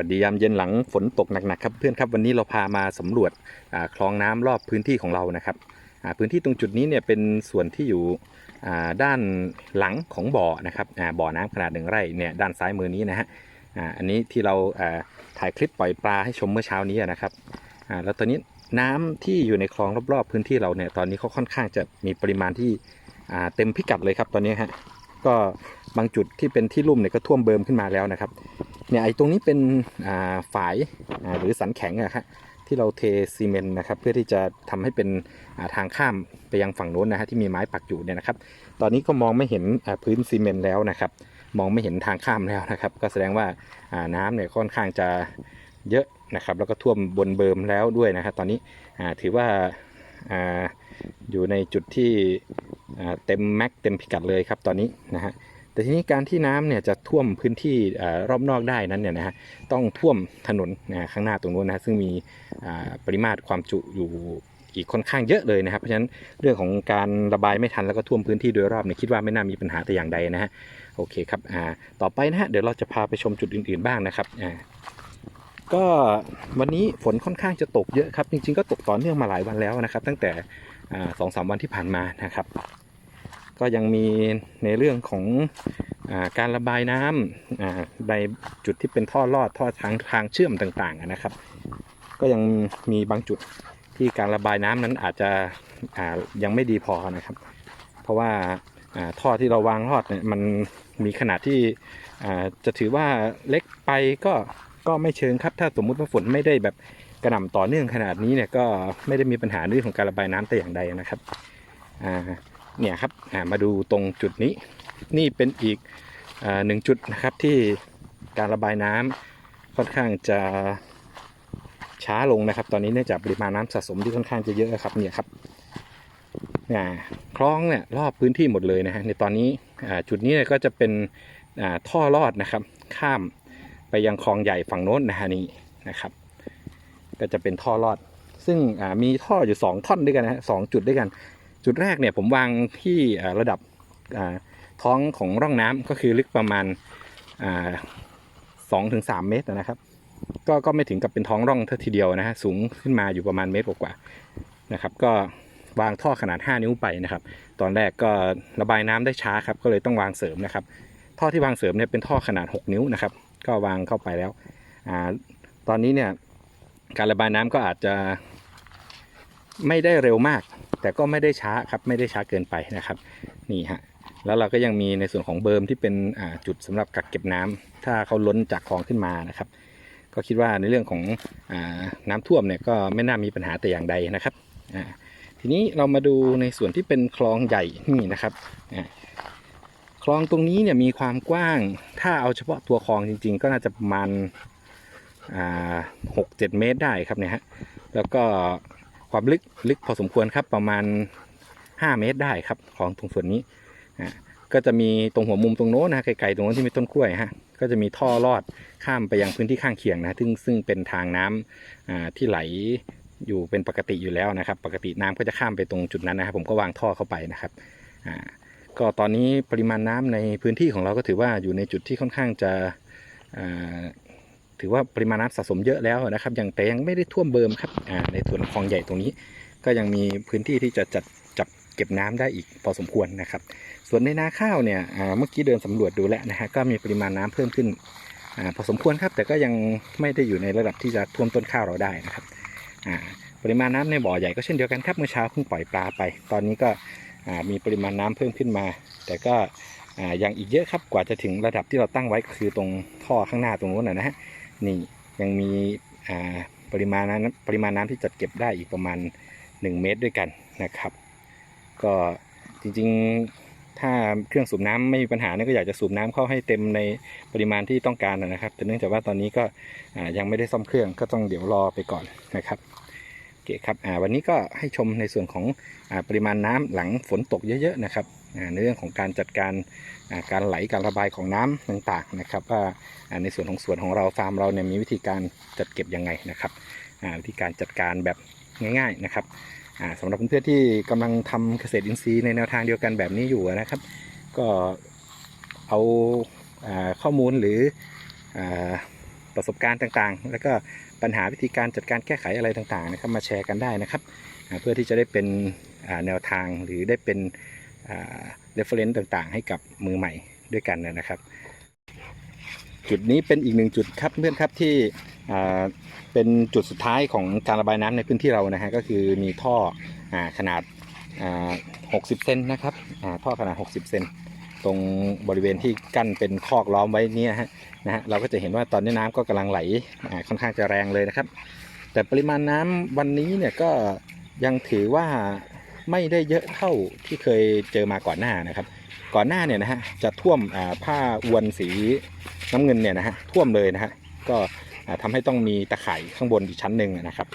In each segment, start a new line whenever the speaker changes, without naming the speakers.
วัสดียามเย็นหลังฝนตกหนักๆครับเพื่อนครับวันนี้เราพามาสำรวจคลองน้ำรอบพื้นที่ของเรานะครับพื้นที่ตรงจุดนี้เนี่ยเป็นส่วนที่อยู่ด้านหลังของบ่อนะครับบ่อน้ำขนาดหนึ่งไร่เนี่ยด้านซ้ายมือนี้นะฮะอันนี้ที่เราถ่ายคลิปปล่อยปลาให้ชมเมื่อเช้านี้นะครับแล้วตอนนี้น้ำที่อยู่ในคลองรอบๆพื้นที่เราเนี่ยตอนนี้เขาค่อนข้างจะมีปริมาณที่เต็มพิกัดเลยครับตอนนี้ฮะก็บางจุดที่เป็นที่ลุ่มเนี่ยก็ท่วมเบิมขึ้นมาแล้วนะครับ เนี่ยไอ้ตรงนี้เป็นฝายหรือสันแข็งอะครับที่เราเทซีเมนต์นะครับ เพื่อที่จะทำให้เป็นทางข้ามไปยังฝั่งโน้นนะฮะที่มีไม้ปักอยู่เนี่ยนะครับ ตอนนี้ก็มองไม่เห็นพื้นซีเมนต์แล้วนะครับ มองไม่เห็นทางข้ามแล้วนะครับ ก็แสดงว่าน้ำเนี่ยค่อนข้างจะเยอะนะครับ แล้วก็ท่วมบนเบิมแล้วด้วยนะครับตอนนี้ถือว่าอยู่ในจุดที่เต็มแม็กเต็มพิกัดเลยครับตอนนี้นะฮะ แต่ทีนี้การที่น้ำเนี่ยจะท่วมพื้นที่อรอบนอกได้นั้นเนี่ยนะฮะต้องท่วมถนนนะฮะข้างหน้าตรงนู้นนะฮะซึ่งมีปริมาตรความจุอยู่อีกค่อนข้างเยอะเลยนะครับ เพราะฉะนั้นเรื่องของการระบายไม่ทันแล้วก็ท่วมพื้นที่โดยรอบเนี่ยคิดว่าไม่น่ามีปัญหาแต่อย่างใดนะฮะโอเคครับอ่าต่อไปนะฮะเดี๋ยวเราจะพาไปชมจุดอื่น ๆบ้างนะครับอ่าก็วันนี้ฝนค่อนข้างจะตกเยอะครับ จริงๆก็ตกต่อเนื่องมาหลายวันแล้วนะครับ ตั้งแต่สองสามวันที่ผ่านมานะครับ ก็ยังมีในเรื่องของอการระบายน้ำในจุดที่เป็นท่อลอดท่อทางทางเชื่อมต่างๆนะครับ ก็ยังมีบางจุดที่การระบายน้ำนั้นอาจจะยังไม่ดีพอนะครับ เพราะว่าท่อที่เราวางลอดเนี่ยมันมีขนาดที่จะถือว่าเล็กไปก็ก็ไม่เชิงครับ ถ้าสมมุติว่าฝนไม่ได้แบบกระหน่ำต่อเนื่องขนาดนี้เนี่ยก็ไม่ได้มีปัญหาเรื่องของการระบายน้ำแต่อย่างใดนะครับอ่า เนี่ยครับมาดูตรงจุดนี้ นี่เป็นอีกอหนึ่งจุดนะครับที่การระบายน้ำค่อนข้างจะช้าลงนะครับ ตอนนี้เนื่องจากปริมาณน้ำสะสมที่ค่อนข้างจะเยอะครับเนี่ยครับเนี่ยคลองเนี่ยรอบพื้นที่หมดเลยนะฮะในตอนนี้จุดนี้เนี่ยก็จะเป็นท่อลอดนะครับ ข้ามไปยังคลองใหญ่ฝั่งโน้นนะฮะนี่นะครับ ก็จะเป็นท่อลอด ซึ่งมีท่ออยู่สองท่อนด้วยกันนะฮะสองจุดด้วยกัน จุดแรกเนี่ยผมวางที่ระดับท้องของร่องน้ำก็คือลึกประมาณสองถึงสามเมตรนะครับ ก็ก็ไม่ถึงกับเป็นท้องร่องเท่าทีเดียวนะฮะสูงขึ้นมาอยู่ประมาณเมตรกว่าๆนะครับ ก็วางท่อขนาด 5 นิ้วไปนะครับ ตอนแรกก็ระบายน้ำได้ช้าครับ ก็เลยต้องวางเสริมนะครับ ท่อที่วางเสริมเนี่ยเป็นท่อขนาด 6 นิ้วนะครับ ก็วางเข้าไปแล้วอตอนนี้เนี่ยการระบายน้ำก็อาจจะไม่ได้เร็วมาก แต่ก็ไม่ได้ช้าครับไม่ได้ช้าเกินไปนะครับนี่ฮะแล้วเราก็ยังมีในส่วนของเบิร์มที่เป็นจุดสำหรับกักเก็บน้ำถ้าเขาล้นจากคลองขึ้นมานะครับ ก็คิดว่าในเรื่องของอน้ำท่วมเนี่ยก็ไม่น่ามีปัญหาแต่อย่างใดนะครับทีนี้เรามาดูในส่วนที่เป็นคลองใหญ่นี่นะครับคลองตรงนี้เนี่ยมีความกว้าง ถ้าเอาเฉพาะตัวคลองจริง ๆ ก็น่าจะประมาณหกเจ็ดเมตรได้ครับเนี่ยฮะแล้วก็ ความลึกลึกพอสมควรครับประมาณ 5 เมตรได้ครับของตรงส่วนนี้อ่าก็จะมีตรงหัวมุมตรงโน้นนะไกลๆตรงโน้นที่มีต้นกล้วยฮะก็จะมีท่อลอดข้ามไปยังพื้นที่ข้างเคียงนะซึ่งซึ่งเป็นทางน้ำอ่าที่ไหลอยู่เป็นปกติอยู่แล้วนะครับ ปกติน้ำก็จะข้ามไปตรงจุดนั้นนะครับ ผมก็วางท่อเข้าไปนะครับอ่าก็ตอนนี้ปริมาณน้ำในพื้นที่ของเราก็ถือว่าอยู่ในจุดที่ค่อนข้างจะ ถือว่าปริมาณน้ำสะสมเยอะแล้วนะครับยังแต่ยังไม่ได้ท่วมเบิมครับในส่วนคลองใหญ่ตรงนี้ ก็ยังมีพื้นที่ที่จะจัดจับเก็บน้ำได้อีกพอสมควรนะครับ ส่วนในนาข้าวเนี่ยเมื่อกี้เดินสำรวจดูแล้วนะฮะก็มีปริมาณน้ำเพิ่มขึ้นอพอสมควรครับ แต่ก็ยังไม่ได้อยู่ในระดับที่จะท่วมต้นข้าวเราได้นะครับปริมาณน้ำในบ่อใหญ่ก็เช่นเดียวกันครับเมื่อเช้าเพิ่งปล่อยปลาไป ตอนนี้ก็มีปริมาณน้ำเพิ่มขึ้นมา แต่ก็ยังอีกเยอะครับกว่าจะถึงระดับที่เราตั้งไว้คือตรงท่อข้างหน้าตรงนู้นนะฮะ นี่ยังมีปริมาณน้ำปริมาณน้ำที่จัดเก็บได้อีกประมาณ 1 เมตรด้วยกันนะครับ ก็จริงๆถ้าเครื่องสูบน้ำไม่มีปัญหาเนี่ยก็อยากจะสูบน้ำเข้าให้เต็มในปริมาณที่ต้องการนะครับ แต่เนื่องจากว่าตอนนี้ก็ยังไม่ได้ซ่อมเครื่องก็ต้องเดี๋ยวรอไปก่อนนะครับโอเคครับวันนี้ก็ให้ชมในส่วนของอปริมาณน้ำหลังฝนตกเยอะๆนะครับ ในเรื่องของการจัดการการไหลการระบายของน้ำต่างๆนะครับว่าในส่วนของสวนของเราฟาร์มเราเนี่ยมีวิธีการจัดเก็บยังไงนะครับอ่าวิธีการจัดการแบบง่าย ๆนะครับอ่าสำหรับเพื่อนๆที่กำลังทำเกษตรอินทรีย์ในแนวทางเดียวกันแบบนี้อยู่นะครับ ก็เอาอข้อมูลหรืออประสบการณ์ต่างๆ แล้วก็ปัญหาวิธีการจัดการแก้ไขอะไรต่างๆนะครับมาแชร์กันได้นะครับ เพื่อที่จะได้เป็นแนวทางหรือได้เป็น reference ต่างๆ ให้กับมือใหม่ด้วยกันนะครับ จุดนี้เป็นอีกหนึ่งจุดครับเพื่อนครับที่เป็นจุดสุดท้ายของการระบายน้ำในพื้นที่เรานะฮะก็คือมีท่ออขนาด 60 เซนนะครับท่อขนาด 60 เซนตรงบริเวณที่กั้นเป็นคอกล้อมไว้นี่ฮะนะฮะเราก็จะเห็นว่าตอนนี้น้ำก็กำลังไหลค่อนข้างจะแรงเลยนะครับ แต่ปริมาณน้ำวันนี้เนี่ยก็ยังถือว่า ไม่ได้เยอะเท่าที่เคยเจอมาก่อนหน้านะครับ ก่อนหน้าเนี่ยนะฮะจะท่วมผ้าอวนสีน้ำเงินเนี่ยนะฮะท่วมเลยนะฮะก็อ่าทำให้ต้องมีตะข่ายข้างบนอีกชั้นหนึ่งนะครับ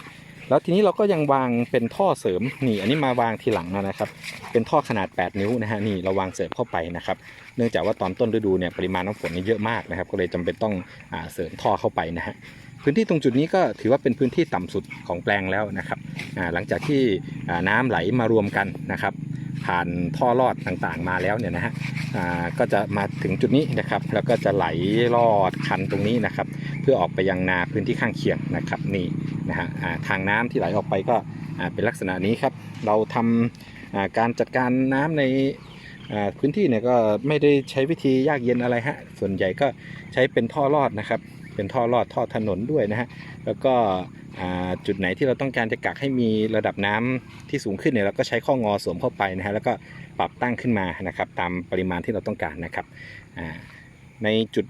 แล้วทีนี้เราก็ยังวางเป็นท่อเสริมนี่อันนี้มาวางทีหลังนะครับ เป็นท่อขนาด 8 นิ้วนะฮะนี่เราวางเสริมเข้าไปนะครับ เนื่องจากว่าตอนต้นฤดูเนี่ยปริมาณน้ำฝนนี่เยอะมากนะครับ ก็เลยจำเป็นต้องอเสริมท่อเข้าไปนะฮะ พื้นที่ตรงจุดนี้ก็ถือว่าเป็นพื้นที่ต่ำสุดของแปลงแล้วนะครับหลังจากที่น้ำไหลมารวมกันนะครับผ่านท่อลอดต่างๆมาแล้วเนี่ยนะฮะก็จะมาถึงจุดนี้นะครับ แล้วก็จะไหลลอดคันตรงนี้นะครับ เพื่อออกไปยังนาพื้นที่ข้างเคียงนะครับนี่นะฮะทางน้ำที่ไหลออกไปก็เป็นลักษณะนี้ครับ เราทำอ่าการจัดการน้ำในพื้นที่เนี่ยก็ไม่ได้ใช้วิธียากเย็นอะไรฮะส่วนใหญ่ก็ใช้เป็นท่อลอดนะครับ เป็นท่อลอดท่อถนนด้วยนะฮะแล้วก็จุดไหนที่เราต้องการจะกักให้มีระดับน้ำที่สูงขึ้นเนี่ยเราก็ใช้ข้องอสวมเข้าไปนะฮะแล้วก็ปรับตั้งขึ้นมานะครับ ตามปริมาณที่เราต้องการนะครับในจุด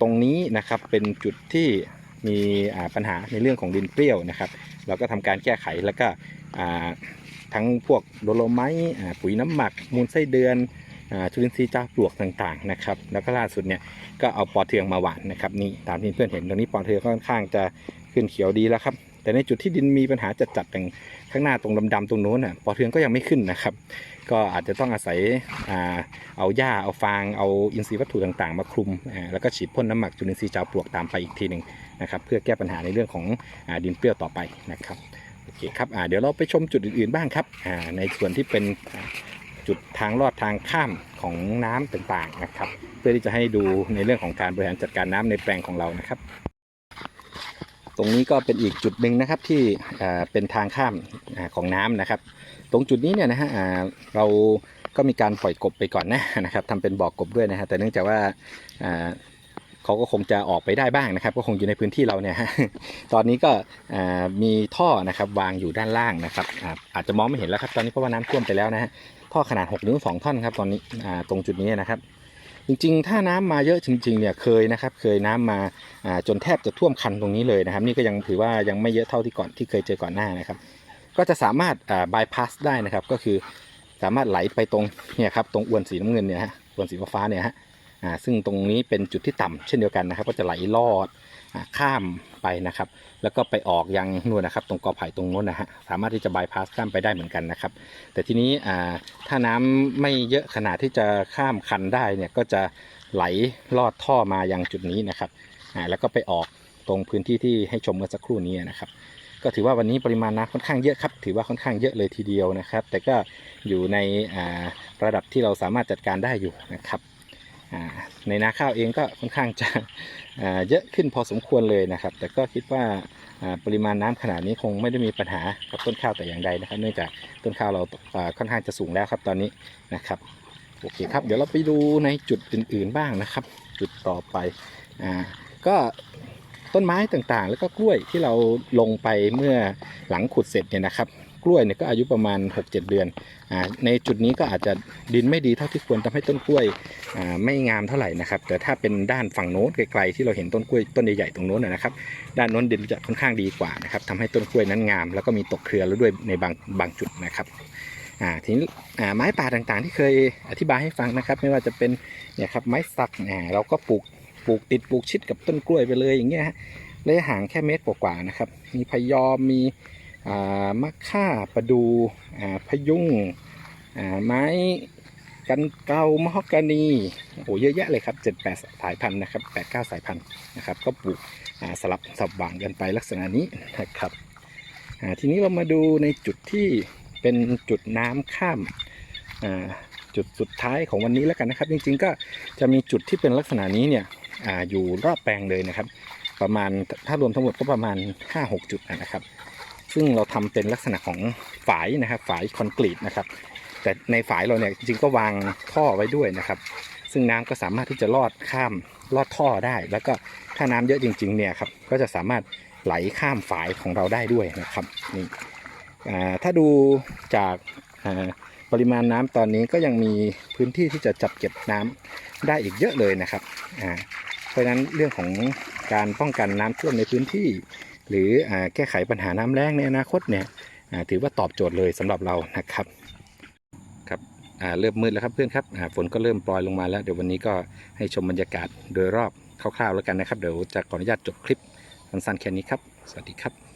ตรงนี้นะครับเป็นจุดที่มีปัญหาในเรื่องของดินเปรี้ยวนะครับ เราก็ทำการแก้ไขแล้วก็ทั้งพวกโดโลไมต์อ่าปุ๋ยน้ำหมักมูลไส้เดือน จุลินทรีย์เจ้าปลวกต่างๆนะครับแล้วก็ล่าสุดเนี่ยก็เอาปอเทืองมาหว่านนะครับนี่ตามที่เพื่อนเห็นตรงนี้ปอเทืองค่อนข้างจะขึ้นเขียวดีแล้วครับแต่ในจุดที่ดินมีปัญหาจัดจัดๆอย่างข้างหน้าตรงดำๆตรงโน้นน่ะปอเทืองก็ยังไม่ขึ้นนะครับ ก็อาจจะต้องอาศัยอเอาหญ้าเอาฟางเอาอินทรีย์วัตถุต่างๆ มาคลุม แล้วก็ฉีดพ่นน้ำหมักจุลินทรีย์เจ้าปลวกตามไปอีกทีหนึ่งนะครับเพื่อแก้ปัญหาในเรื่องของอดินเปรี้ยวต่อไปนะครับโอเคครับเดี๋ยวเราไปชมจุดอื่นๆบ้างครับในส่วนที่เป็น จุดทางลอดทางข้ามของน้ำต่างๆนะครับ เพื่อที่จะให้ดูในเรื่องของการบริหารจัดการน้ำในแปลงของเรานะครับ ตรงนี้ก็เป็นอีกจุดหนึ่งนะครับที่เป็นทางข้ามของน้ำนะครับ ตรงจุดนี้เนี่ยนะฮะเราก็มีการปล่อยกบไปก่อนนะนะครับทำเป็นบ่อกบด้วยนะฮะแต่เนื่องจากว่าเขาก็คงจะออกไปได้บ้างนะครับ ก็คงอยู่ในพื้นที่เราเนี่ยตอนนี้ก็มีท่อนะครับวางอยู่ด้านล่างนะครับอาจจะมองไม่เห็นแล้วครับตอนนี้เพราะว่าน้ำท่วมไปแล้วนะฮะ ท่อขนาด6นิ้ว2ท่อนครับตอนนี้ตรงจุดนี้นะครับ จริงๆ ถ้าน้ำมาเยอะจริงๆเนี่ยเคยนะครับ เคยน้ำมามาจนแทบจะท่วมคันตรงนี้เลยนะครับ นี่ก็ยังถือว่ายังไม่เยอะเท่าที่ก่อนที่เคยเจอก่อนหน้านะครับ ก็จะสามารถบายพาสได้นะครับ ก็คือสามารถไหลไปตรงเนี่ยครับตรงอวนสีน้ำเงินเนี่ยฮะอวนสีฟ้าเนี่ยฮะ ซึ่งตรงนี้เป็นจุดที่ต่ำเช่นเดียวกันนะครับ ก็จะไหลลอดอข้ามไปนะครับ แล้วก็ไปออกยังนู่นนะครับ ตรงกอไผ่ตรงโน้นนะฮะสามารถที่จะบายพาสข้ามไปได้เหมือนกันนะครับ แต่ทีนี้อ่าถ้าน้ำไม่เยอะขนาดที่จะข้ามคันได้เนี่ยก็จะไหลลอดท่อมายังจุดนี้นะครับอ่าแล้วก็ไปออกตรงพื้นที่ที่ให้ชมเมื่อสักครู่นี้นะครับ ก็ถือว่าวันนี้ปริมาณน้ำค่อนข้างเยอะครับ ถือว่าค่อนข้างเยอะเลยทีเดียวนะครับ แต่ก็อยู่ในอ่าระดับที่เราสามารถจัดการได้อยู่นะครับ ในนาข้าวเองก็ค่อนข้างจะเยอะขึ้นพอสมควรเลยนะครับ แต่ก็คิดว่าปริมาณน้ำขนาดนี้คงไม่ได้มีปัญหากับต้นข้าวแต่อย่างใดนะครับ เนื่องจากต้นข้าวเราอ่าค่อนข้างจะสูงแล้วครับตอนนี้นะครับโอเคครับ เดี๋ยวเราไปดูในจุดอื่น ๆบ้างนะครับ จุดต่อไปอ่าก็ต้นไม้ต่างๆ แล้วก็กล้วยที่เราลงไปเมื่อหลังขุดเสร็จเนี่ยนะครับ กล้วยเนี่ยก็อายุประมาณ 6-7 เดือนอ่าในจุดนี้ก็อาจจะดินไม่ดีเท่าที่ควรทำให้ต้นกล้วยอ่าไม่งามเท่าไหร่นะครับ แต่ถ้าเป็นด้านฝั่งโน้นไกลๆที่เราเห็นต้นกล้วยต้นใหญ่ๆตรงโน้นนะครับ ด้านโน้นดินจะค่อนข้างดีกว่านะครับทำให้ต้นกล้วยนั้นงาม แล้วก็มีตกเครือแล้วด้วยในบางบางจุดนะครับอ่าทีนี้อ่าไม้ป่าต่างๆ ที่เคยอธิบายให้ฟังนะครับ ไม่ว่าจะเป็นเนี่ยครับไม้สักอ่าเราก็ปลูกปลูกติดปลูกชิดกับต้นกล้วยไปเลยอย่างเงี้ยฮะระยะห่างแค่เมตรกว่าๆนะครับ มีพยอมมี มะค่าประดูพยุงไม้กันเกามะฮอกกานีโอ้เยอะแยะเลยครับเจ็ดแปดสายพันธุ์นะครับแปดเก้าสายพันธุ์นะครับ ก็ปลูกสลับสับหว่างกันไปลักษณะนี้นะครับทีนี้เรามาดูในจุดที่เป็นจุดน้ำข้ามจุดสุดท้ายของวันนี้แล้วกันนะครับ จริงๆก็จะมีจุดที่เป็นลักษณะนี้เนี่ยออยู่รอบแปลงเลยนะครับ ประมาณถ้ารวมทั้งหมดก็ประมาณ 5-6 จุดนะครับ ซึ่งเราทำเป็นลักษณะของฝายนะครับฝายคอนกรีตนะครับ แต่ในฝายเราเนี่ยจริงๆก็วางท่อไว้ด้วยนะครับ ซึ่งน้ำก็สามารถที่จะลอดข้ามลอดท่อได้ แล้วก็ถ้าน้ำเยอะจริง ๆ เนี่ยครับก็จะสามารถไหลข้ามฝายของเราได้ด้วยนะครับนี่ถ้าดูจากปริมาณน้ำตอนนี้ก็ยังมีพื้นที่ที่จะจับเก็บน้ำได้อีกเยอะเลยนะครับเพราะฉะนั้นเรื่องของการป้องกันน้ำท่วมในพื้นที่ หรืออแก้ไขปัญหาน้ำแล้งในอนาคตเนี่ยถือว่าตอบโจทย์เลยสำหรับเรานะครับครับเริ่มมืดแล้วครับเพื่อนครับฝนก็เริ่มปล่อยลงมาแล้วเดี๋ยววันนี้ก็ให้ชมบรรยากาศโดยรอบคร่าวๆแล้วกันนะครับ เดี๋ยวจะขออนุญาตจบคลิปสั้นๆแค่นี้ครับ สวัสดีครับ